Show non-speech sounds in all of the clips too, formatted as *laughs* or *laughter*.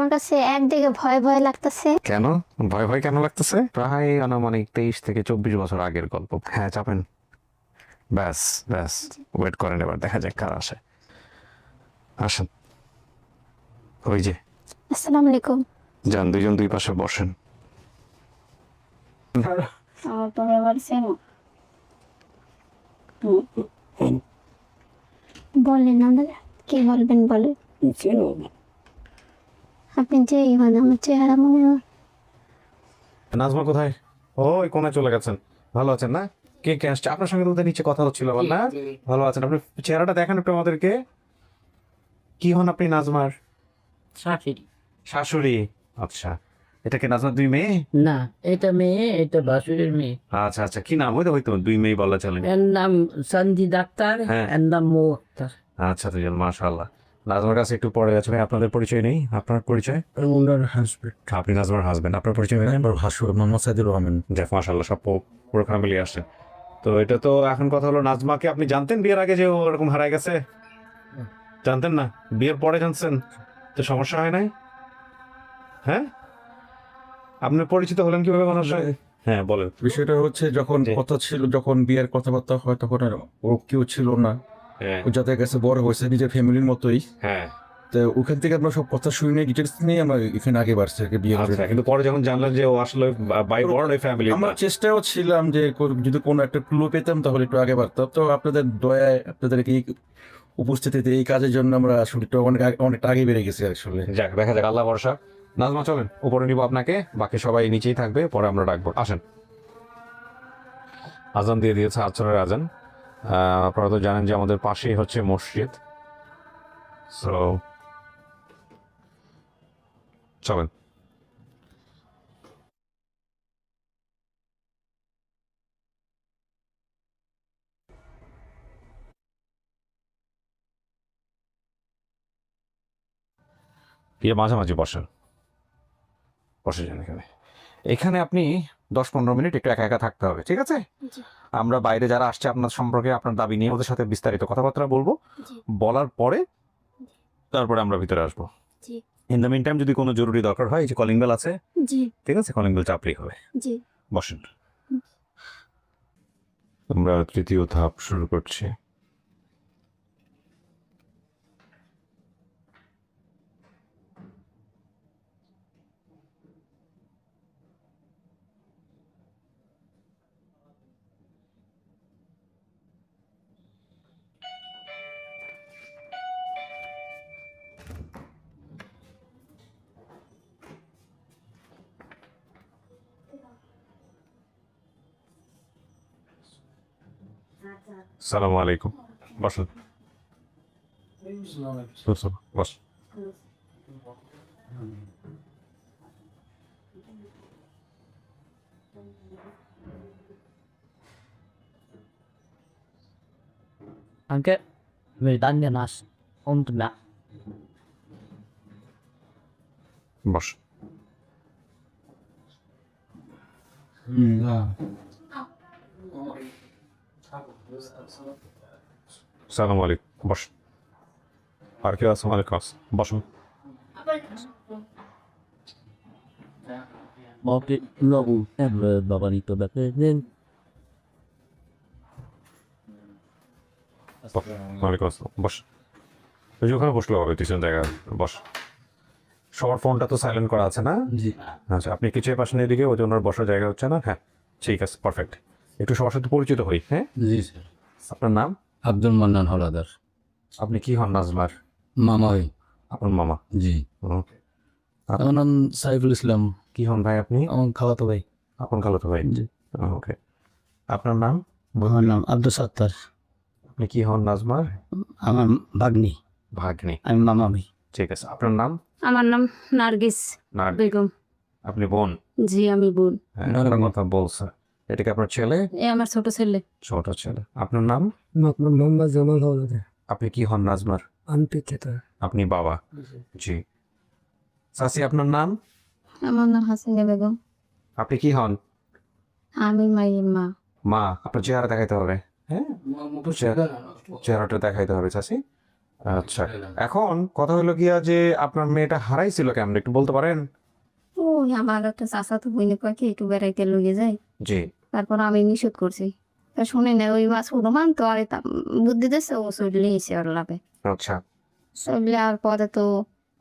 আমার কাছে একদিকে ভয় ভয় লাগতেছে। কেন? ভয় ভয় কেন লাগতেছে? প্রায় আনুমানিক তেইশ থেকে চব্বিশ বছর আগের গল্প। হ্যাঁ চাপেন। ব্যাস ব্যাস। ওয়েট করেন এবার দেখা যাক কার আসে। আসেন। ওই যে। আসসালামু আলাইকুম। যান দুইজন দুই পাশে বসেন। আমার বলেন আমাদের কি বলবেন বলেন। আপনি যে মানে আমার চেহারা মনে হয়। নাজমা কোথায়? ও ওই কোনায় চলে গেছেন। ভালো আছেন না? কে কে আসছে? আপনার সঙ্গে তোদের নিচে কথা হচ্ছিল আবার না? ভালো আছেন। আপনি চেহারাটা দেখান একটু আমাদেরকে। কি হন আপনি নাজমার? শাশুড়ি। শাশুড়ি? আচ্ছা। এটা কি নাজমার দুই মেয়ে? না এটা মেয়ে এটা বাসুরের মেয়ে। আচ্ছা আচ্ছা। কি নাম? হয়তো হয়তো দুই মেয়ে বলা চলে। এর নাম সন্ধি ডাক্তার হ্যাঁ। এর নাম মৌ আচ্ছা দুজন মাশাআল্লাহ। নাজমার কাছে একটু পরে আছে ভাই আপনাদের পরিচয় নেই? আপনার পরিচয়? ওনার হাজবেন্ড। আপনি নাজমার হাজবেন্ড আপনার পরিচয় নেই আমার ভাসুর মোহাম্মদ সাইদুর রহমান। সব পুরো ফ্যামিলি আসছে। তো এটা তো এখন কথা হলো নাজমাকে আপনি জানতেন বিয়ের আগে যে ও এরকম হারায় গেছে? জানতেন না? বিয়ের পরে জানছেন? তো সমস্যা হয় নাই? হ্যাঁ? আপনি পরিচিত হলেন কীভাবে মানুষ হ্যাঁ বলেন। বিষয়টা হচ্ছে যখন কথা ছিল যখন বিয়ের কথাবার্তা হয় তখন আর ও কেউ ছিল না। হ্যাঁ যাদের কাছে বড় হয়েছে নিজের ফ্যামিলির মতোই। হ্যাঁ। তো ওখান থেকে আমরা সব কথা শুনে ডিটেলস নিয়ে আমরা এখানে আগে বাড়ছি কি বিয়ের আচ্ছা কিন্তু পরে যখন জানলেন যে ও আসলে বাই বর্ন ফ্যামিলি আমরা চেষ্টাও ছিলাম যে যদি কোনো একটা ক্লু পেতাম তাহলে একটু আগে বাড়তাম। তো আপনাদের দয়ায় আপনাদের এই উপস্থিতিতে এই কাজের জন্য আমরা শুরুটা অনেক আগে- অনেকটা আগে বেড়ে গেছি আসলে। যাক দেখা যাক আল্লাহ ভরসা। নাজমা চলেন উপরে নিব আপনাকে বাকি সবাই নিচেই থাকবে পরে আমরা ডাকবো। আসেন। আজান দিয়ে দিয়েছে আচরের আজান। আপনারা তো জানেন যে আমাদের পাশেই হচ্ছে মসজিদ। সো চলেন। গিয়ে মাঝামাঝি বসেন। বসে যান এখানে। এখানে আপনি দশ পনেরো মিনিট একটু একা একা থাকতে হবে ঠিক আছে? আমরা বাইরে যারা আসছে আপনার সম্পর্কে আপনার দাবি নিয়ে ওদের সাথে বিস্তারিত কথাবার্তা বলব। বলার পরে তারপরে আমরা ভিতরে আসব। ইন দ্য মিন টাইম যদি কোনো জরুরি দরকার হয় এই যে কলিং বেল আছে জি। ঠিক আছে? কলিং বেল চাপলেই হবে। জি। বসেন। আমরা তৃতীয় ধাপ শুরু করছি। সালাম আলাইকুম বসুন বসুন, বস Anche vedanya nas und na বস সালাম আলাইকুম বস আর কেউ আসসালাম আলাইকুম বসুন Mopi lobu ever babanito bakın ওয়ালাইকুম আসসালাম বস ওই যে ওখানে বসলে হবে তিনজন জায়গা বস সবার ফোনটা তো সাইলেন্ট করা আছে না? জি। আচ্ছা আপনি কিছু পাশেন এদিকে ওই জন্য বসার জায়গা হচ্ছে না? হ্যাঁ ঠিক আছে পারফেক্ট একটু সবার সাথে পরিচিত হই হ্যাঁ? জি স্যার। আপনার নাম? আব্দুল মান্নান হলাদার। আপনি কি হন নাজমার মামা হই। আপনার মামা? জি। ওকে। আমার নাম সাইফুল ইসলাম। কি হন ভাই আপনি? আমার খালাতো ভাই। আপন খালাতো ভাই? জি। ওকে। আপনার নাম? আমার নাম আব্দুল সাত্তার। আপনি কি হন নাজমার আমার ভাগ্নি। ভাগ্নি। আমি মামা ভাই ঠিক আছে। আপনার নাম? আমার নাম নার্গিস বেগম। আপনি বোন? জি আমি বোন। হ্যাঁ, আপনার কথা বলছে এটা কি আপনার ছেলে? এ আমার ছোট ছেলে। ছোট ছেলে। আপনার নাম? আপনার মোহাম্মদ জামাল হওয়ার আপনি কি হন নাজমার? আনপি খেতা আপনি বাবা। জি। সাসি আপনার নাম? আমার নাম হাসিনা বেগম। আপনি কি হন? আমি মায়ের মা। মা আপনার চেহারা দেখাইতে হবে। হ্যাঁ? চেহারা- চেহারাটা দেখাইতে হবে চাষি আচ্ছা। এখন কথা হলো গিয়া যে আপনার মেয়েটা হারাইছিল কেমন? একটু বলতে পারেন? ওই আমার একটা চাষা তো বইনে কয়েকে একটু বেড়াইতে লগে যায়। জি। তারপর আমি নিষেধ করছি। তা শুনে না ওই মাছ উড়মান তো আর বুদ্ধি দিচ্ছে ও চলে এসে ওর লাভে। আচ্ছা। চলে আর পরে তো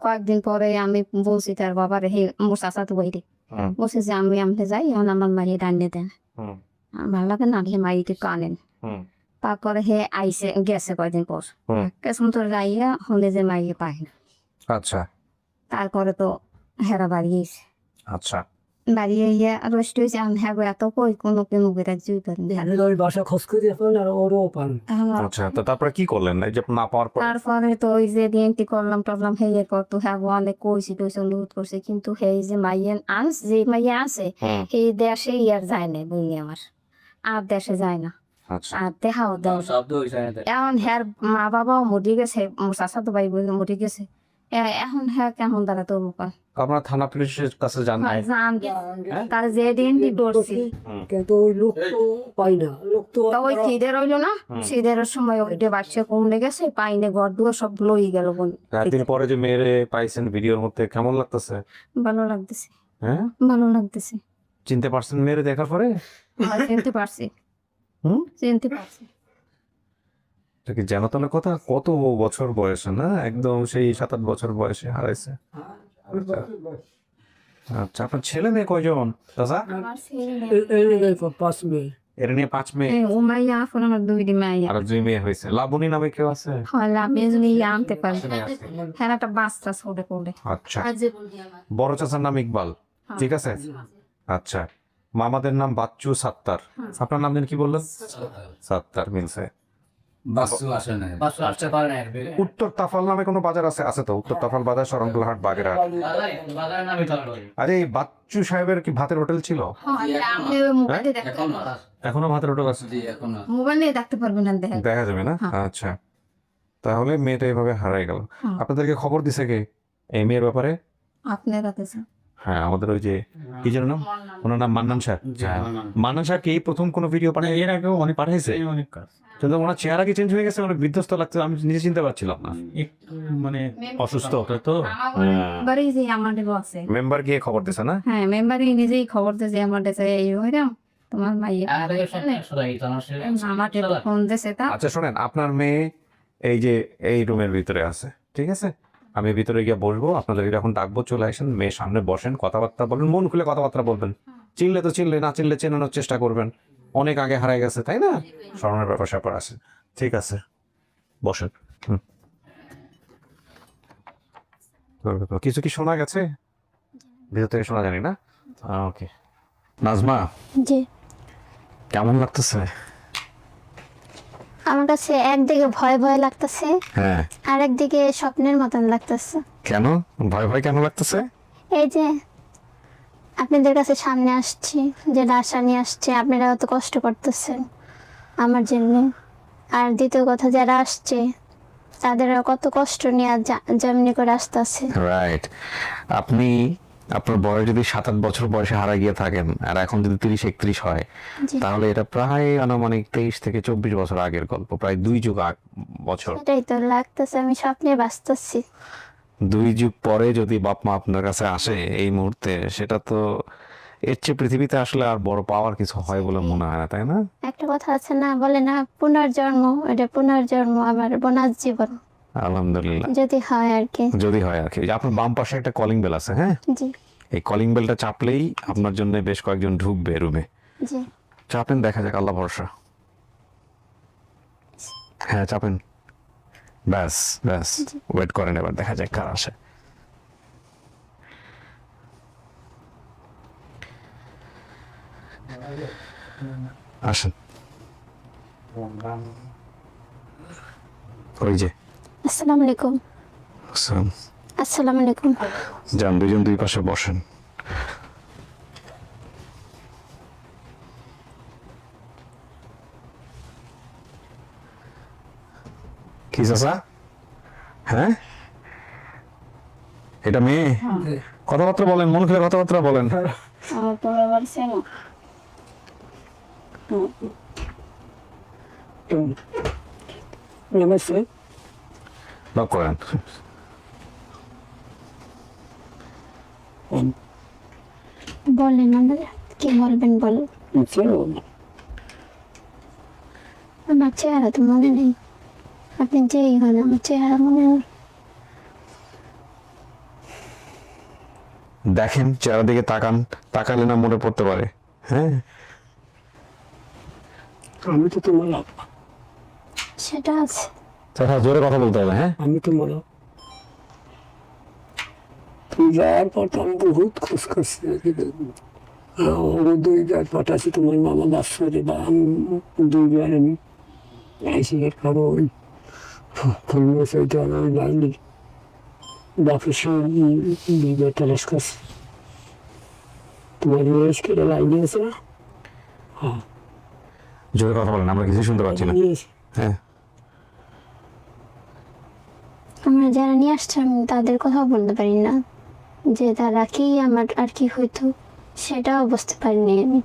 কয়েকদিন পরে আমি বলছি তার বাবার হে মোর চাষা তো বইরে। বলছে যে আমি আমতে যাই এখন আমার মাইয়ে ডান্ডে দেন। ভালো লাগে না হে মাইকে কানেন তারপরে হে আইসে গেছে কয়দিন পর। কেসম তো যাইয়া হলে যে মাইয়ে পাই না। আচ্ছা। তারপরে তো হেরা বাড়িয়েছে আচ্ছা। বাড়িয়ে ইয়ে রোস্ট হয়েছে আমি হ্যাঁ গো, এত কই কোনো কোনো বেড়া জুই করেন ওই বাসা খোঁজ করে এখন আর ওরও পান আচ্ছা তো তারপরে কি করলেন এই যে না পাওয়ার পর তারপরে তো ওই যে ডিএনটি করলাম টরলাম হেয়ে করতো হ্যাঁ অনেক কইছি টইছি অনুরোধ করছে কিন্তু সেই যে মাইয়েন আনস যে মাইয়া আছে এই দেশে আর যায় না বলি আমার আর দেশে যায় না আচ্ছা আর দেখাও দেয় এখন হ্যার মা বাবাও মরে গেছে মোর চাচা তো ভাই মরে গেছে এখন হ্যাঁ কেমন দাঁড়া তো বোকা আপনার থানা পুলিশের কাছে যান নাই তার যে ডিএনটি করছি। কিন্তু ওই লোক তো পাই না। লোক তো তা ওই খিদে রইল না। খিদের সময় ওইটা বাচ্চা কমে গেছে পাইনে ঘর দুয়ার সব লই গেল বোন। একদিন পরে যে মেয়েরে পাইছেন ভিডিওর মধ্যে কেমন লাগতেছে? ভালো লাগতেছে। হ্যাঁ? ভালো লাগতেছে। চিনতে পারছেন মেয়েরে দেখার পরে? আর চিনতে পারছি। হুম? চিনতে পারছি। এটা কি জানো কথা? কত বছর বয়সে না? একদম সেই সাত আট বছর বয়সে হারাইছে। আচ্ছা। আপনার ছেলে মেয়ে কয়জন? দাদা পাঁচ মেয়ে এর নিয়ে পাঁচ মেয়ে। ও এখন আমার মাইয়া আর দুই মেয়ে হয়েছে। নামে কেউ আছে? হয় আনতে পারি হ্যাঁ একটা বাচ্চা ছোটে করে আচ্ছা। বড় চাচার নাম ইকবাল। ঠিক আছে? আচ্ছা। মামাদের নাম বাচ্চু সাত্তার। আপনার নাম যেন কি বললেন? সাত্তার মিলছে। উত্তর তাফাল নামে কোনো বাজার আছে? আছে তো উত্তর তাফাল বাজার সরঙ্গলহাট বাগেরহাট। বাজার আরে এই বাচ্চু সাহেবের কি ভাতের হোটেল ছিল? মোবাইলে দেখতে এখন এখনও ভাতের হোটেল আছে? মোবাইলে দেখতে পারবেন না দেখা যাবে না? হ্যাঁ। আচ্ছা। তাহলে মেয়েটা এভাবে হারাই গেল। হ্যাঁ। আপনাদেরকে খবর দিছে কে? এই মেয়ের ব্যাপারে? আপনারা হ্যাঁ আমাদের ওই যে কি যেন নাম? ওনার নাম মান্নান স্যার। হ্যাঁ। মান্নান। স্যার কি প্রথম কোনো ভিডিও পাঠায় এর আগেও অনেক পাঠাইছে? অনেক কাজ। কিন্তু ওনার চেহারা কি চেঞ্জ হয়ে গেছে? অনেক বিধ্বস্ত লাগছে আমি নিজে চিনতে পারছিলাম না। মানে অসুস্থ তো মেম্বারই যে আমাদের আছে। মেম্বার গিয়ে খবর দিছে না? হ্যাঁ মেম্বারই নিজেই খবর দিয়েছে আমার দেশে এই হইরাম তোমার মাইয়া। ফোন তা। আচ্ছা শোনেন আপনার মেয়ে এই যে এই রুমের ভিতরে আছে ঠিক আছে? আমি ভিতরে গিয়ে বসবো আপনাদের এখন ডাকবো চলে আসেন মেয়ে সামনে বসেন কথাবার্তা বলবেন মন খুলে কথাবার্তা বলবেন। চিনলে তো চিনলে না চিনলে চেনানোর চেষ্টা করবেন। অনেক আগে হারাই গেছে তাই না? স্মরণের ব্যাপার স্যাপার আছে। ঠিক আছে বসেন। কিছু কি শোনা গেছে? ভিতর থেকে শোনা জানি না? ওকে। নাজমা? জি। কেমন লাগতেছে? আমার কাছে একদিকে ভয় ভয় লাগতেছে হ্যাঁ। আর একদিকে স্বপ্নের মতন লাগতেছে। কেন? ভয় ভয় কেন লাগতেছে? এই যে আপনাদের কাছে সামনে আসছি যে আশা নিয়ে আসছে আপনারা অত কষ্ট করতেছেন আমার জন্য। আর দ্বিতীয় কথা যারা আসছে তাদের কত কষ্ট নিয়ে যেমনি করে আসতেছে। রাইট আপনি আপনার বয়স যদি সাত আট বছর বয়সে হারা গিয়ে থাকেন আর এখন যদি তিরিশ একত্রিশ হয় তাহলে এটা প্রায় আনুমানিক তেইশ থেকে চব্বিশ বছর আগের গল্প প্রায় দুই যুগ আগ বছর। এটাই তো লাগতেছে আমি স্বপ্নে বাঁচতেছি। দুই যুগ পরে যদি বাপ মা আপনার কাছে আসে এই মুহূর্তে সেটা তো এর চেয়ে পৃথিবীতে আসলে আর বড় পাওয়ার কিছু হয় বলে মনে হয় না তাই না? একটা কথা আছে না বলে না পুনর্জন্ম এটা পুনর্জন্ম আমার বোনাস জীবন। আলহামদুলিল্লাহ। যদি হয় আর কি। যদি হয় আর কি। আপনার বাম পাশে একটা কলিং বেল আছে হ্যাঁ? জি। এই কলিং বেলটা চাপলেই আপনার জন্য বেশ কয়েকজন ঢুকবে রুমে জি। চাপেন দেখা যাক আল্লাহ ভরসা। হ্যাঁ চাপেন। ব্যাস ব্যাস। ওয়েট করেন এবার দেখা যাক কার আসে। আসেন। ওই যে। আসসালামু আলাইকুম। আসসালাম। আসসালামু আলাইকুম। যান দুইজন দুই পাশে বসেন। কি চাচা? হ্যাঁ? এটা মেয়ে? কথাবার্তা বলেন মন খুলে কথাবার্তা বলেন। আমার তো আবার সেন নমস্তে লক করেন বলেন আমাদের কি বলবেন বলেন? আমার চেহারা তো মনে নেই। আপনি যেই হন আমার চেহারা মনে নেই। দেখেন চেহারা দিকে তাকান তাকালে না মনে পড়তে পারে। হ্যাঁ? আমি তো তোমার সেটা আছে। চাচা জোরে কথা বলতে হবে হ্যাঁ? আমি তোমার আব্বা। তুমি যাওয়ার পর তো আমি বহুত খুশ করছি দুইবার পাঠাচ্ছি তোমার মামা বাসরে বা আমি দুইবার আমি আইসি কারও ওই খুলনা সেইটা আমি যাইনি বাপের সঙ্গে দুইবার তালাশ করছি। তোমার মেয়ে স্কুলে লাইনে আছে না? জোরে কথা বলেন আমরা কিছু শুনতে পাচ্ছি না। হ্যাঁ। আমরা যারা নিয়ে আসছে আমি তাদের কথাও বলতে পারি না। যে তারা কি আমার আর কি হইতো সেটাও বুঝতে পারিনি আমি।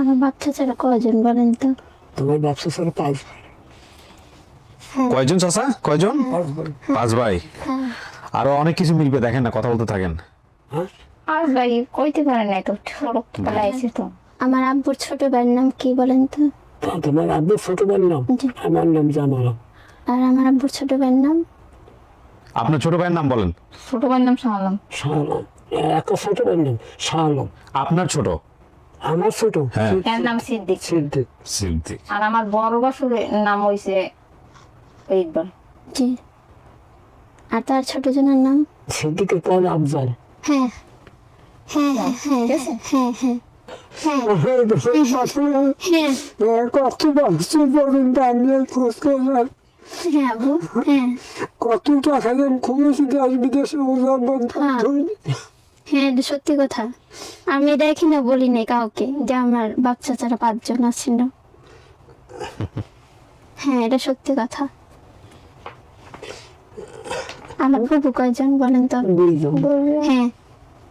আমার বাচ্চা ছাড়া কয়জন বলেন তো? তোমার ব্যবসা ছাড়া পাঁচ হ্যাঁ। কয়জন চাচা? কয়জন? পাঁচ ভাই। পাঁচ ভাই। হ্যাঁ। আরও অনেক কিছু মিলবে দেখেন না কথা বলতে থাকেন। হ্যাঁ? আর ভাই কইতে পারে না তো সড়ক পালাইছে তো। আমার আব্বুর ছোট ভাইয়ের নাম কি বলেন তো? তোমার আব্বুর ছোট ভাইয়ের নাম? আমার নাম জামাল। আর আমার আব্বুর ছোট ভাইয়ের নাম? আপনার ছোট ভাইয়ের নাম বলেন। ছোট ভাইয়ের নাম শাহালাম শাহ আলম একটা ছোট ভাইয়ের নাম? শাহ আলম আপনার ছোট? আমার ছোট? হ্যাঁ। এর নাম সিদ্দিক। সিদ্দিক। সিদ্দিক। আর আমার বড় বাসুরের নাম হইছে ইকবাল। জি। আর তার ছোট জনের নাম? সিদ্দিকের পর আফজাল। হ্যাঁ। হ্যাঁ হ্যাঁ হ্যাঁ হ্যাঁ হ্যাঁ হ্যাঁ হ্যাঁ কত আমি হ্যাঁ আব্বু হ্যাঁ কত টাকা দাম খুঁজেছি দেশ বিদেশে হ্যাঁ। হ্যাঁ সত্যি কথা আমি বলি নাই কাউকে যে আমার বাচ্চা ছাড়া পাঁচজন আছিল হ্যাঁ এটা সত্যি কথা আমার ফুপু কয়জন বলেন তো হ্যাঁ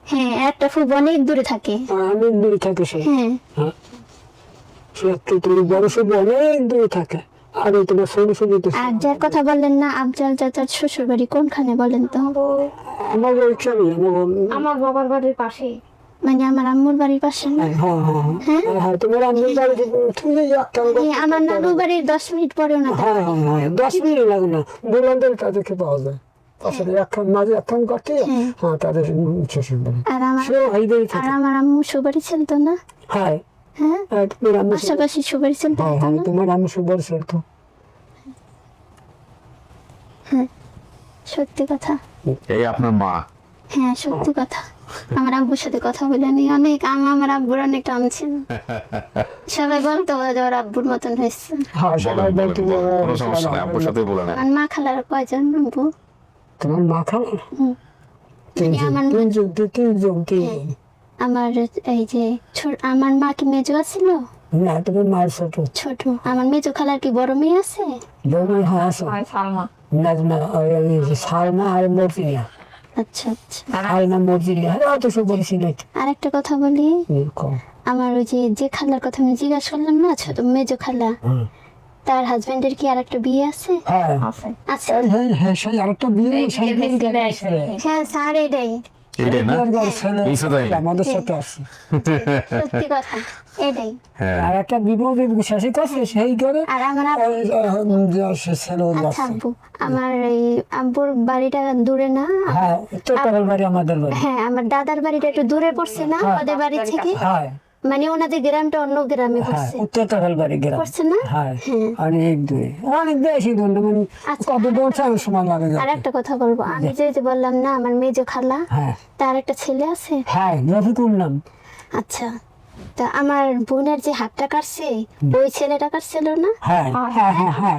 হ্যাঁ একটা ফুপু অনেক দূরে থাকে। অনেক দূরে থাকে সে। হ্যাঁ। সে একটু তুমি বড় সব অনেক দূরে থাকে। আর তোমার ছোট ছোট তো আর যার কথা বললেন না আফজাল চাচার শ্বশুর বাড়ি কোনখানে বলেন তো? আমার ওইখানে আমার আমার বাবার বাড়ির পাশে। মানে আমার আম্মুর বাড়ির পাশে না? হ্যাঁ হ্যাঁ হ্যাঁ। হ্যাঁ? তোমার আমি বাড়ি তুমি আমার নানু বাড়ির দশ মিনিট পরেও না হ্যাঁ হ্যাঁ হ্যাঁ দশ মিনিট লাগে না। বুলান্দের তাদেরকে পাওয়া যায়। একখান মাঝে একখান হ্যাঁ তাদের শ্বশুর বাড়ি। আর আমার সে আর থাকে। আমার আম্মু ছিল না? হ্যাঁ হ্যাঁ? আর তোমার আম্মু পাশাপাশি সুবাড়ি ছিল হ্যাঁ হ্যাঁ তোমার আম্মু সুবর তো সত্যি কথা। এই আপনার মা। হ্যাঁ সত্যি কথা। আমার আব্বুর সাথে কথা বলে নি অনেক আমি আমার আব্বুর অনেক টানছেন সবাই বলতো যে ওর আব্বুর মতন হয়েছে। হ্যাঁ সবাই বলেন, বলতো বলেন, বলেন। কোনো সমস্যা নাই আপুর সাথে বলে নেন। আমার মা খালার কয়জন আব্বু? তোমার মা খালা হুম। তিনজন আমার এই যে আমার মা কি মেজো আছিল না? তোমার মায়ের ছোট। ছোট। আমার মেজো খালার কি বড় মেয়ে আছে? বৌমাই হ্যাঁ আছে। সালমা। না না ওই ওই সালমা আর মর্জিনিয়া আচ্ছা আচ্ছা। সালমা হ্যাঁ অত সব বলেছি না। আর একটা কথা বলি। আমার ওই যে যে খালার কথা আমি জিজ্ঞাসা করলাম না ছোট মেজো খালা? হ্যাঁ তার হাজবেন্ডের কি আর একটা বিয়ে আছে? হ্যাঁ। আছে। আচ্ছা হ্যাঁ হ্যাঁ সেই আরেকটা বিয়ে। হ্যাঁ স্যার এটাই। এইটাই না? বিয়ের ঘর ছেলে ইসা তাই? আমাদের সাথে আছে। সত্যি কথা এটাই। হ্যাঁ। আর একটা বিপদের শেষে কাছে সেই করে আর আমার এই আব্বুর বাড়িটা দূরে না? হ্যাঁ বাড়ি আমাদের বাড়ি। হ্যাঁ আমার দাদার বাড়িটা একটু দূরে পড়ছে না ওদের বাড়ি থেকে? হ্যাঁ। মানে ওনাদের গ্রামটা অন্য গ্রামে করছে উত্তর উত্তরপাড়ার গ্রাম। করছে না? হ্যাঁ হ্যাঁ। অনেক দূরে। অনেক বেশি দূর মানে আচ্ছা। কত পৌঁছানোর সময় লাগে আর একটা কথা বলব। আমি যে যে বললাম না আমার মেজো খালা হ্যাঁ। তার একটা ছেলে আছে? হ্যাঁ রফিকুল নাম। আচ্ছা। তা আমার বোনের যে হাতটা কাটছে ওই ছেলেটা কাটছিল না? হ্যাঁ হ্যাঁ হ্যাঁ হ্যাঁ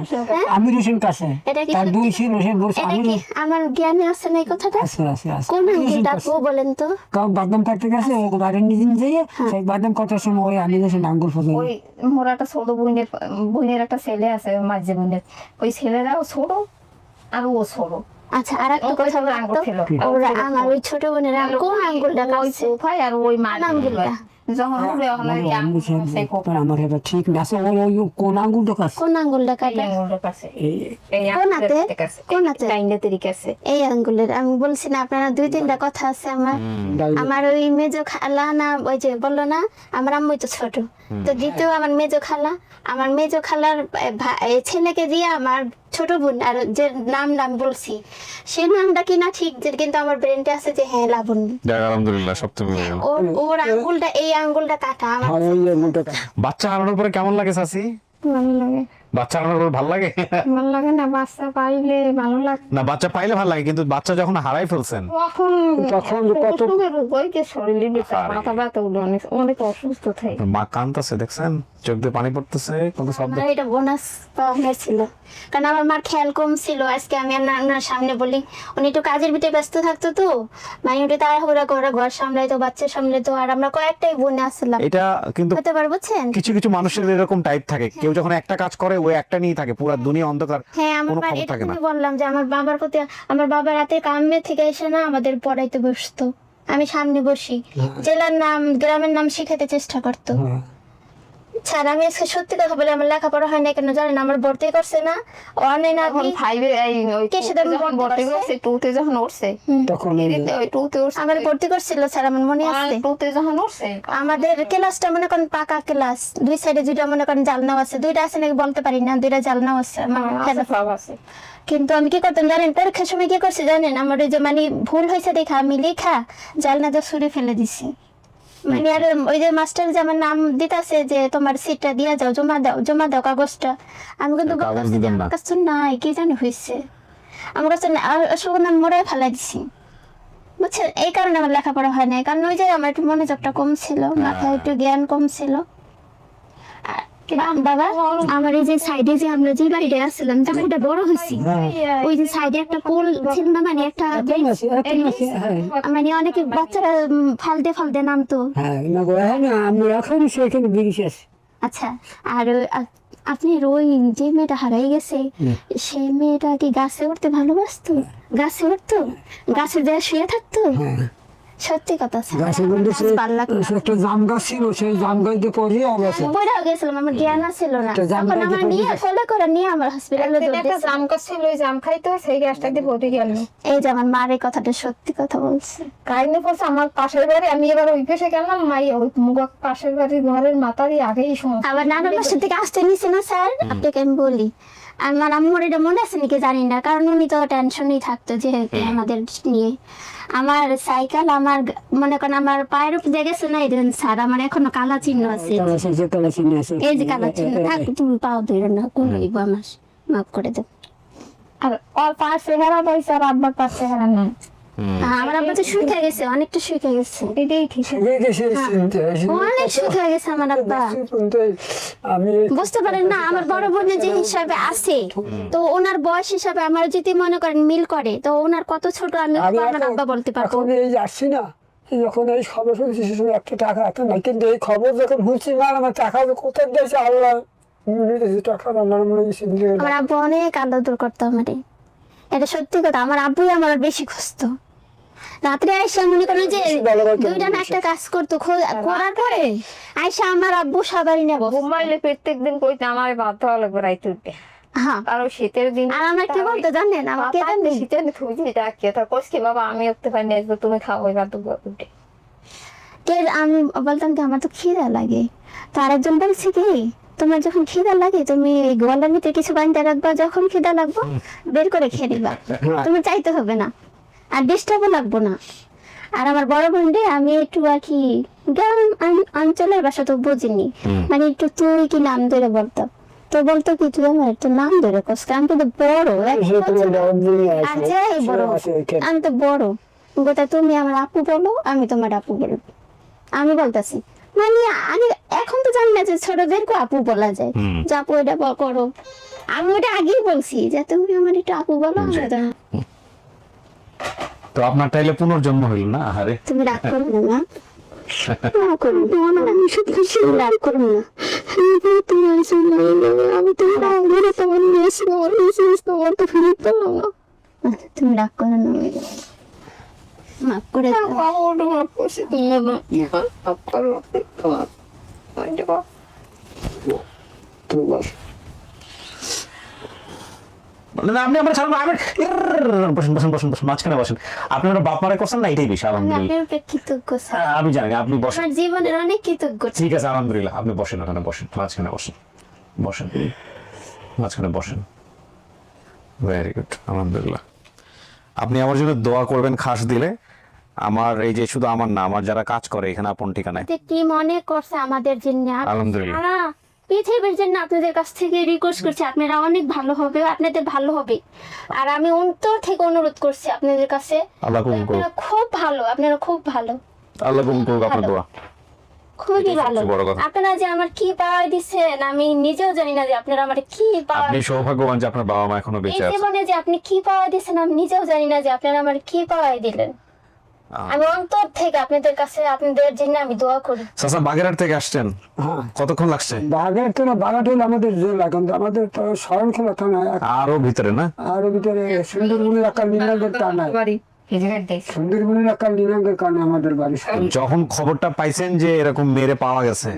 আমির কাছে। তার দুই ছিল সে বলছে এটা আমির জ্ঞানে আছে না এই কথাটা? আছে আছে আছে। কোন আমির আঙ্কেল ডাকবো বলেন তো? কারণ বাদাম কাটতে গেছে ও বাড়ির নিজে নিজে সেই বাদাম কাটার সময় ওই আমির হোসেন আঙ্গুল ফসল ওই মোর একটা ছোট বোনের বোনের একটা ছেলে আছে মাঝে বোনের। ওই ছেলেরাও ছোট আর ও ছোট। আচ্ছা আর একটা কথা বলতো? ওরা আমার ওই ছোট বোনের কোন আঙ্গুলটা কাটছে? আর ওই মা আঙ্গুলটা? আমার এবার ঠিক না ওই ওই কোন আঙ্গুলটা কাছে কোন আঙ্গুলটা কাটা কাছে এই আঙ্গুলের আমি বলছি না আপনারা দুই তিনটা কথা আছে আমার আমার ওই মেজো খালা না ওই যে বলল না আমার আম্মুই তো ছোট তো দ্বিতীয় আমার মেজো খালা আমার মেজো খালার ছেলেকে দিয়ে আমার ছোট বোন আর যে নাম নাম বলছি সে নামটা কি না ঠিক যে কিন্তু আমার ব্রেনটা আছে যে হ্যাঁ লাবণ্য। যাক আলহামদুলিল্লাহ সব তুমি ওর ওর আঙ্গুলটা এই আঙ্গুলটা কাটা আমার বাচ্চা হারানোর পরে কেমন লাগে সাসি? ভালো লাগে। বাচ্চা হারানোর ভালো লাগে? ভালো লাগে না বাচ্চা পাইলে ভালো লাগে। না বাচ্চা পাইলে ভালো লাগে কিন্তু বাচ্চা যখন হারাই ফেলছেন। তখন তখন কত রোগের শরীরে মাথা ব্যথা গুলো অনেক অনেক অসুস্থ থাকে। মা কান্দতেছে দেখছেন? চোখ দিয়ে পানি পড়তেছে কত শব্দ। এটা বোনাস পাওয়া ছিল। কারণ আমার মার খেয়াল কম ছিল আজকে আমি সামনে বলি। উনি একটু কাজের ভিতরে ব্যস্ত থাকতো তো মানে উঠে তাড়াহুড়া করে ঘর সামলাইতো বাচ্চা সামলাইতো আর আমরা কয়েকটাই বোনে আসছিলাম এটা কিন্তু হতে পারে বুঝছেন? কিছু কিছু মানুষের এরকম টাইপ থাকে। কেউ যখন একটা কাজ করে ওই একটা নিয়ে থাকে পুরো দুনিয়া অন্ধকার হ্যাঁ আমার কোনো খবর এটা থাকে না। বললাম যে আমার বাবার প্রতি আমার বাবা রাতে কামে থেকে এসে না আমাদের পড়াইতে বসতো। আমি সামনে বসি জেলার নাম গ্রামের নাম শিখাতে চেষ্টা করতো। হ্যাঁ। স্যার আমি আজকে সত্যি কথা বলে আমার লেখাপড়া হয় না কেন জানেন? আমার ভর্তি করছে না। অনলাইন এখন ফাইভে এই ওই কে সাথে আমি যখন ভর্তি করছে? টুতে যখন উঠছে তখন ওই টুতে উঠছে। আমার ভর্তি করছিল স্যার আমার মনে আছে। টুতে যখন উঠছে আমাদের ক্লাসটা মনে করেন পাকা ক্লাস। দুই সাইডে দুইটা মনে করেন জালনাও আছে। দুইটা আছে নাকি বলতে পারি না দুইটা জালনাও আছে। আমার সব আছে। কিন্তু আমি কি করতাম জানেন? পরীক্ষার সময় কি করছি জানেন? আমার ওই যে মানে ভুল হয়েছে দেখা আমি লেখা জালনাটা ছুঁড়ে ফেলে দিছি। মানে আর ওই যে মাস্টার যে আমার নাম দিতাছে যে তোমার সিটটা দিয়া যাও জমা দাও জমা দাও কাগজটা। আমি কিন্তু কাগজ দিতাম না। কাছে নাই কি জানি হয়েছে আমার কাছে আসল নাম মরে ফেলাই দিছি বুঝছেন এই কারণে আমার লেখাপড়া হয় নাই। কারণ ওই যে আমার একটু মনোযোগটা কম ছিল মাথায় একটু জ্ঞান কম ছিল। বাবা আমার এই যে সাইডে যে আমরা যে বাড়িটা আসছিলাম তখন ওটা বড় হয়েছি ওই যে সাইডে একটা পোল ছিল না মানে একটা এখন আছে এখন আছে হ্যাঁ। মানে অনেকে বাচ্চারা ফালতে ফালতে নামতো। হ্যাঁ হ্যাঁ এখন সেখানে আছি। আচ্ছা আর আপনি ওই যে মেয়েটা হারাই গেছে সেই মেয়েটা কি গাছে উঠতে ভালোবাসতো? গাছে উঠতো? গাছে দেয়া শুয়ে থাকতো? হ্যাঁ। সত্যি কথা গাছ একটা জাম গাছ ছিল সেই জাম গাছ দিয়ে পড়ে গেছে বইরা গেছিলাম আমার জ্ঞান ছিল না। তখন আমার নিয়ে কোলে করে নিয়ে আমার হসপিটালে একটা জাম গাছ ছিল ওই জাম খাইতো সেই গাছটা দিয়ে গেল। এই যে আমার মার এই কথাটা সত্যি কথা বলছে। কাহিনী পড়ছে আমার পাশের বাড়ি আমি এবার ওই পেশে গেলাম মাই ওই মুগ পাশের বাড়ির ঘরের মাতারই আগেই সময় আবার নানার বাসা থেকে আসতে নিছে না স্যার। আপনাকে আমি বলি আমার আম্মুর এটা মনে আছে নাকি জানি না কারণ উনি তো টেনশনই থাকতো যে আমাদের নিয়ে। আমার সাইকেল আমার মনে করেন আমার পায়ের উপর যে গেছে না এই স্যার আমার এখনও কালা চিহ্ন আছে। এই যে কালা চিহ্ন থাক তুমি পাও ধরে না করইব আমার? মাফ করে দেব আর ওর পাশে হেরা পাইছে আর আব্বার পাশে হেরা না আমার আব্বা তো শুকিয়ে গেছে অনেকটা শুকিয়ে গেছে। এটাই ঠিক এই যে সে- সে- অনেক শুকিয়ে গেছে আমার আব্বা। আমি বুঝতে পারেন না আমার বড় বোনের যে হিসাবে আছে তো ওনার বয়স হিসাবে আমার যদি মনে করেন মিল করে তো ওনার কত ছোট আমি আমি আমার আব্বা বলতে পারব। এই আসছি না যখন এই খবর শুনছি সময় একটা টাকা নাই কিন্তু এই খবর যখন শুনছি না আমার টাকা কোথায় দিয়েছে আল্লাহ টাকা মনে হয়েছে আমার আব্বু অনেক আদর করতো আমারে। এটা সত্যি কথা আমার আব্বুই আমার বেশি খুঁজতো। রাত্রে আইসা মনে করেন যে দুইটা না একটা কাজ করতো করার পরে আইসা আমার আব্বু সবারই নেব ঘুমাইলে প্রত্যেক দিন কইতে আমার ভাত দেওয়া লাগবে রাইতে উঠে হ্যাঁ। শীতের দিন আর আমার কি বলতো জানেন? আমার জানেন শীতের দিন খুঁজি ডাকিয়ে তার বাবা আমি উঠতে পারি না তুমি খাও ওই ভাত উঠে কে আমি বলতাম কি আমার তো খিদা লাগে। তো আরেকজন বলছে কি তোমার যখন খিদা লাগে তুমি এই গলার ভিতরে কিছু বানিয়ে রাখবা যখন খিদা লাগবে বের করে খেয়ে নিবা। *laughs* তুমি চাইতে হবে না। আর ডিস্টার্বও লাগবো না। আর আমার বড় বোন রে আমি একটু আর কি গ্রাম অঞ্চলের ভাষা তো বুঝিনি। মানে একটু তুই কি নাম ধরে বলতাম তো বলতো কি তুই আমার তো নাম ধরে কস আমি তো বড়। আর যাই বড়। আমি তো বড়। গোটা তুমি আমার আপু বলো আমি তোমার আপু বলব। আমি বলতেছি মানে আমি এখন তো জানি না যে ছোটদেরকে আপু বলা যায়। যে আপু এটা করো। আমি ওটা আগেই বলছি যে তুমি আমার একটু আপু বলো আমি তো- আপনার তাইলে পুনর্জন্ম হইল না আহারে তুমি রাগ করো না মা রাগ করো না আমি রাগ করো না আমি তোমার জন্য আমি তোমার আঙ্গুরে তোমার নিয়েছি আমার নিয়েছি তোমার তো ফিরে পেলাম না আচ্ছা, তুমি তুমি রাগ করো না মাফ করে দাও। তো বাস না আপনি আমার ছাড়ুন আমি বসেন বসেন বসেন বসেন মাঝখানে বসেন। বাপ মারে করছেন না এটাই বেশি আলহামদুলিল্লাহ। হ্যাঁ, আমি জানি আপনি বসেন। জীবনের অনেক কৃতজ্ঞ। ঠিক আছে আলহামদুলিল্লাহ আপনি বসেন ওখানে বসেন মাঝখানে বসেন। বসেন মাঝখানে বসেন। ভেরি গুড আলহামদুলিল্লাহ। আপনি আমার জন্য দোয়া করবেন খাস দিলে। আমার এই যে শুধু আমার না আমার যারা কাজ করে এখানে আপন ঠিকানায়। কি মনে করছে আমাদের জন্য। আলহামদুলিল্লাহ। পৃথিবীর জন্য আপনাদের কাছ থেকে রিকোয়েস্ট করছি আপনারা অনেক ভালো হবে আপনাদের ভালো হবে। আর আমি অন্তর থেকে অনুরোধ করছি আপনাদের কাছে আল্লাহ কবুল করুক। আপনারা খুব ভালো আপনারা খুব ভালো। আল্লাহ কবুল করুক আপনার দোয়া। খুবই ভালো। আপনারা যে আমার কি পাওয়া দিচ্ছেন আমি নিজেও জানি না যে আপনারা আমার কি পাওয়া আপনি সৌভাগ্যবান যে আপনার বাবা মা এখনও বেঁচে আছে। জীবনে যে আপনি কি পাওয়া দিচ্ছেন আমি নিজেও জানি না যে আপনারা আমার কি পাওয়াই দিলেন। আমি অন্তর থেকে আপনাদের কাছে আপনাদের জন্য আমি দোয়া করি। চাচা বাগেরহাট থেকে আসছেন? হ্যাঁ। কতক্ষণ লাগছে? বাগেরহাট না বাঘাট হলো আমাদের জেলা কিন্তু আমাদের তো শরণখোলা থানা আরও ভিতরে না? আর ভিতরে সুন্দরবনের আকার নীলাঙ্গের টানায় সুন্দরবনের আকার নীলাঙ্গের কারণে আমাদের বাড়ি যখন খবরটা পাইছেন যে এরকম মেরে পাওয়া গেছে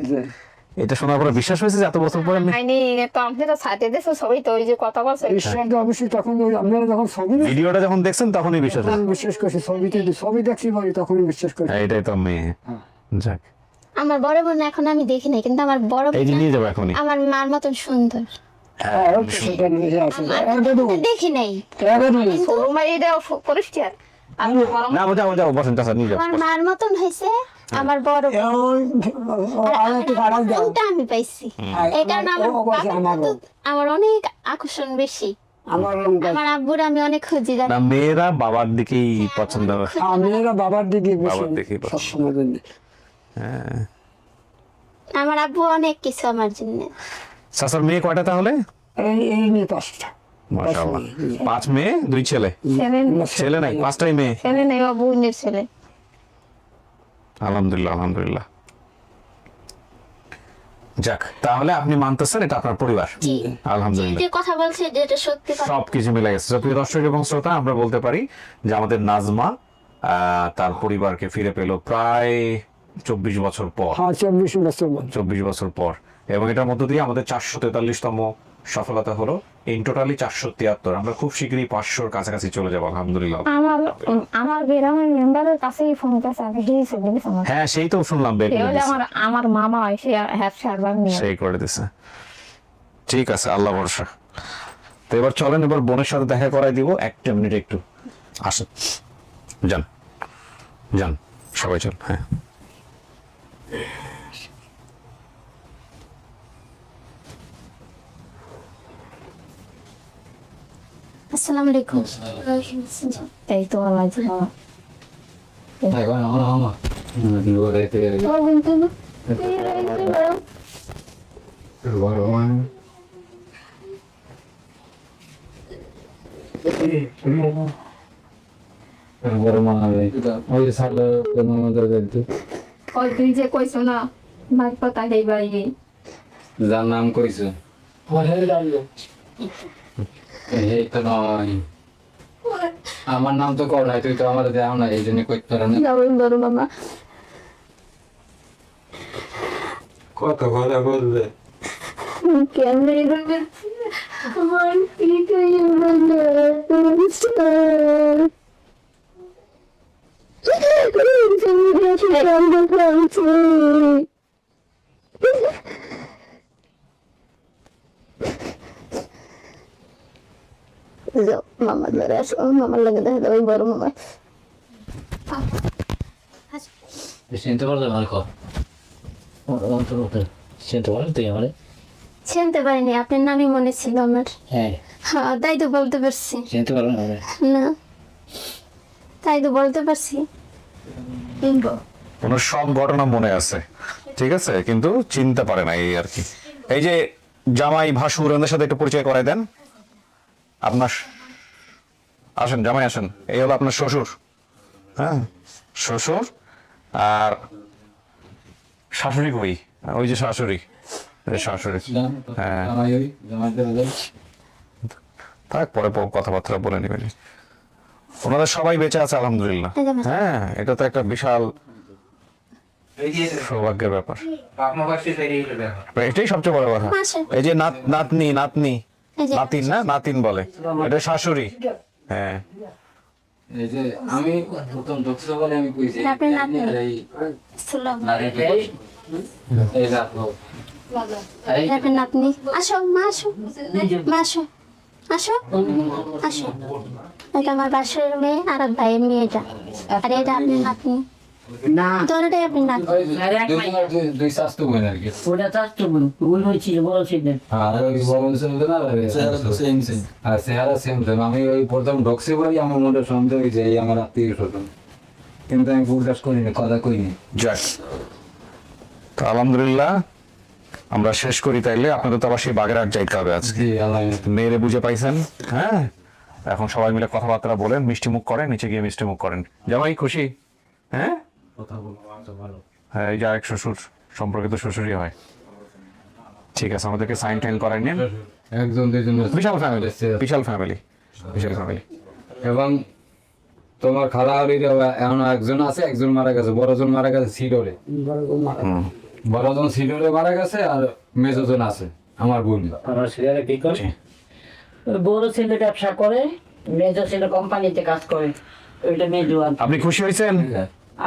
এটা শোনার পরে বিশ্বাস হয়েছে যে এত বছর পরে মে- হয়নি তো আপনি তো ছাড়তে দিয়েছেন সবই তো ওই যে কথা বলছে। ঈশ্বর তো অবশ্যই তখন ওই আপনারা যখন ছবি ভিডিওটা যখন দেখছেন তখনই বিশ্বাস হয়েছে। তখন বিশ্বাস করছি ছবিতে ছবি দেখছি বলি তখনই বিশ্বাস করছি। হ্যাঁ, এটাই তো মেয়ে যাক। আমার বড় বোন এখন আমি দেখি নাই কিন্তু আমার বড় এই যে নিয়ে যাব এখনই। আমার মার মতন সুন্দর। হ্যাঁ দেখি নাই। পরিষ্কার না আমার মার মতন হয়েছে। আমার বড় কোনটা আমি পাইছি। এই কারণে আমার আমার অনেক আকর্ষণ বেশি। আমার আব্বুর আমি অনেক খুঁজি না মেয়েরা বাবার দিকেই পছন্দ করে। মেয়েরা বাবার দিকে বাবার দিকেই সবসময় জন্য। আমার আব্বু অনেক কিছু আমার জন্য। চাচার মেয়ে কয়টা তাহলে? এই পাঁচটা। মাশাআল্লাহ। পাঁচ মেয়ে। দুই ছেলে? ছেলে নাই। পাঁচটাই মেয়ে? ছেলে নেই বোনের ছেলে। আলহামদুলিল্লাহ আলহামদুলিল্লাহ। যাক তাহলে আপনি মানতেছেন এটা আপনার পরিবার? আলহামদুলিল্লাহ। কথা বলছে যেটা সত্যি সবকিছু মিলে গেছে। প্রিয় দর্শক এবং শ্রোতা আমরা বলতে পারি যে আমাদের নাজমা আহ, তার পরিবারকে ফিরে পেল প্রায় চব্বিশ বছর পর। হ্যাঁ চব্বিশ বছর চব্বিশ বছর পর। এবং এটার মধ্য দিয়ে আমাদের চারশো তেতাল্লিশতম সফলতা হলো ইন টোটালি চারশো তিয়াত্তর। আমরা খুব শীঘ্রই পাঁচশোর কাছাকাছি চলে যাব আলহামদুলিল্লাহ। আমার আমার গ্রামের মেম্বারের কাছেই ফোন আমার হ্যাঁ সেই তো শুনলাম বের সে। আমার আমার মামা এসে হ্যাপ সারবার নিয়ে সেই করে দিছে। ঠিক আছে আল্লাহ ভরসা। তো এবার চলেন এবার বোনের সাথে দেখা করাই দিব। একটা মিনিট একটু। আসেন। যান। যান সবাই চল হ্যাঁ। আসসালামু আলাইকুম এই তো আল্লাহ জীবন ওই তুই যে কইছো না মাইক পাতা এই বাড়ি যার নাম কইছো এই তো নয় আমার নাম তো কর নাই তুই তো আমার দেও না এই জন্য কইতে পারো না যাবেন ধরো মামা কত কথা বলবে কেন এভাবে আমার পিঠে মামা ধরে আসো মামার লাগে দেখা যাবে বড় মামা চিনতে পারলে ভালো কর চিনতে পারলে তুই আমারে চিনতে পারিনি আপনার নামই মনে ছিল আমার হ্যাঁ হ্যাঁ তাই তো বলতে পারছি চিনতে পারো না না তাই তো বলতে পারছি ওনার সব ঘটনা মনে আছে ঠিক আছে কিন্তু চিনতে পারে না এই আর কি। এই যে জামাই ভাসুর সাথে একটু পরিচয় করাই দেন। আপনার আসেন জামাই আসেন। এই হলো আপনার শ্বশুর। হ্যাঁ শ্বশুর আর শাশুড়ি কই ওই যে শাশুড়ি। শাশুড়ি। হ্যাঁ। থাক পরে কথাবার্তা বলে নেবেন। ওনাদের সবাই বেঁচে আছে আলহামদুলিল্লাহ। এই যে বাসা। হ্যাঁ এটা তো একটা বিশাল সৌভাগ্যের ব্যাপার। এটাই সবচেয়ে বড় কথা। এই যে নাত নাতনি নাতনি। নাতিন না? নাতিন বলে। এটা শাশুড়ি। হ্যাঁ। এই যে আমি প্রথম ঢুকছে বলে আমি কইছি নাতনি? এই আসো মা আসো। মা আসো। আসো। আসো। এটা আমার বাসের মেয়ে আর এক ভাইয়ের মেয়েটা আর এটা আপনার নাতনি। না। দুটোটাই আপনার নাতনি দুই- দুই স্বাস্থ্য বোন আর কি। ওটা চাচ্ছ ভুল হয়েছিল বড় ছিলেন আর ওই বড় ছেলে না আর এই- আর চেহারা সেম সেম আমি ওই প্রথম ঢুকছি বলেই আমার মনে সন্দেহ হয়েছে এই আমার আত্মীয় স্বজন। কিন্তু আমি প্রকাশ করিনি কথা কইনি যাক। তো আলহামদুলিল্লাহ আমরা শেষ করি তাইলে। আপনাদের তো আবার সেই বাগেরহাট যাইতে হবে আজকে। মেয়েরে বুঝে পাইছেন? হ্যাঁ? এখন সবাই মিলে কথাবার্তা বলেন মিষ্টি মুখ করেন নিচে গিয়ে মিষ্টি মুখ করেন। জামাই খুশি? হ্যাঁ? হ্যাঁ এই যে আরেক শ্বশুর সম্পর্কিত শ্বশুরই হয়। ঠিক আছে আমাদেরকে সাইন টাইন করাই নিন। একজন দুজন বিশাল ফ্যামিলি বিশাল ফ্যামিলি বিশাল ফ্যামিলি এবং তোমার খালা হলির এখন একজন আছে একজন মারা গেছে বড়জন মারা গেছে সিডোরে। বড়জন সিডোরে মারা গেছে আর মেজজন আছে আমার বোন। আমার ছেলেরা কি করে? বড় ছেলে ব্যবসা করে মেজর ছেলে কোম্পানিতে কাজ করে ওইটা মেজো আপনি খুশি হয়েছেন?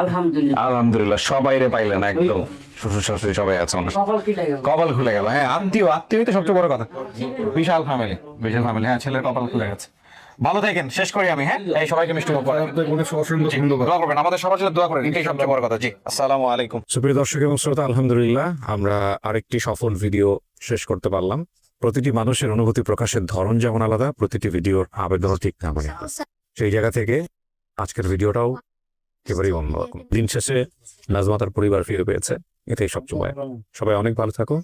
আলহামদুলিল্লাহ। আলহামদুলিল্লাহ সবাই রে পাইলেন একদম। শ্বশুর শাশুড়ি সবাই আছে কপাল খুলে গেল। হ্যাঁ আত্মীয় আত্মীয় তো সবচেয়ে বড় কথা। বিশাল ফ্যামিলি বিশাল ফ্যামিলি হ্যাঁ ছেলের কপাল খুলে গেছে। ভালো থাকেন শেষ করি আমি হ্যাঁ? এই সবাইকে মিষ্টি দোয়া করবেন। আমাদের সবার জন্য দোয়া করেন এটাই সবচেয়ে বড় কথা। জি আসসালামু আলাইকুম। সুপ্রিয় দর্শক এবং শ্রোতা আলহামদুলিল্লাহ আমরা আরেকটি সফল ভিডিও শেষ করতে পারলাম। প্রতিটি মানুষের অনুভূতি প্রকাশের ধরন যেমন আলাদা প্রতিটি ভিডিওর আবেদনও ঠিক তেমনই। সেই জায়গা থেকে আজকের ভিডিওটাও একেবারেই অন্যরকম। দিন শেষে নাজমাতার পরিবার ফিরে পেয়েছে। এটাই সবচেয়ে। সবাই অনেক ভালো থাকো।